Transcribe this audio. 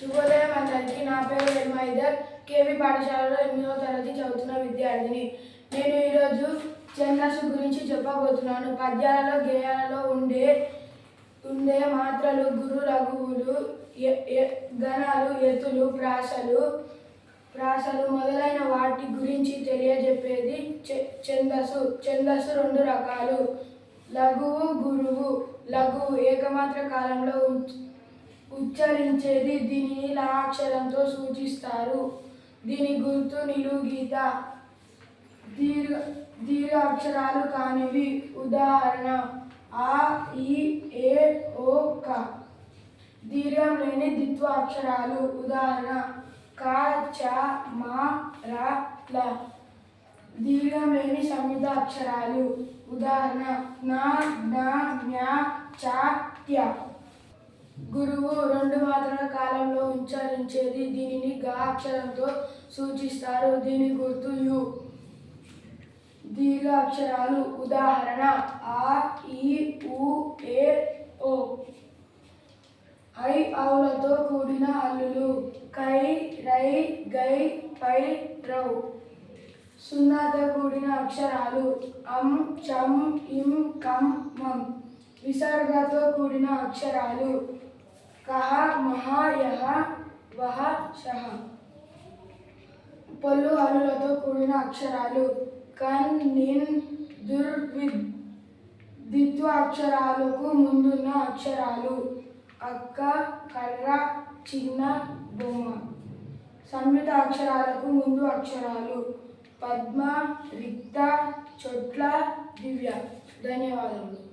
శుభోదయం అందరికీ నా పేరు ఎల్మైదర్ కేవీ పాఠశాలలో ఎనిమిదవ తరగతి చదువుతున్న విద్యార్థిని. నేను ఈరోజు ఛందస్సు గురించి చెప్పబోతున్నాను. పద్యాలలో గేయాలలో ఉండే ఉండే మాత్రలు గురు లఘువులు ఎ- గణాలు ఎత్తులు ప్రాసలు ప్రాసలు మొదలైన వాటి గురించి తెలియజెప్పేది చె- ఛందస్సు. ఛందస్సు రెండు రకాలు. లఘువు గురువు. లఘువు ఏకమాత్ర కాలంలో ఉచ్చరించేది దీనిని లా అక్షరంతో సూచిస్తారు. దీని గుర్తు నిలుగీత దీర్ఘ దీర్ఘ అక్షరాలు కానివి. ఉదాహరణ ఆ ఈ ఏ ఓ క. దీర్ఘం లేని ద్విత్వ అక్షరాలు ఉదాహరణ క చ మా ర ల. దీర్ఘం లేని సంయుత అక్షరాలు ఉదాహరణ నా న జ్ఞ చ త్య. గురువు రెండు మాత్రల కాలంలో ఉచ్చరించేది దీనిని గా అక్షరంతో సూచిస్తారు. దీని గుర్తు యు. దీర్ఘ అక్షరాలు ఉదాహరణ ఆ ఈ ఉ ఏ ఓ. ఐ అవులతో కూడిన అల్లులు. కై రై గై పై రౌ. సున్నాతో కూడిన అక్షరాలు. అం చం ఇం కం మం. విసర్గతో కూడిన అక్షరాలు. కహ మహ యహ వహ షహ పొల్లు హలులతో కూడిన అక్షరాలు. కన్ నిన్ దుర్విద్ అక్షరాలకు ముందున్న అక్షరాలు. అక్క కర్ర చిన్న బొమ్మ. సంయుత అక్షరాలకు ముందు అక్షరాలు. పద్మ రిక్త చొట్ల దివ్య. ధన్యవాదములు.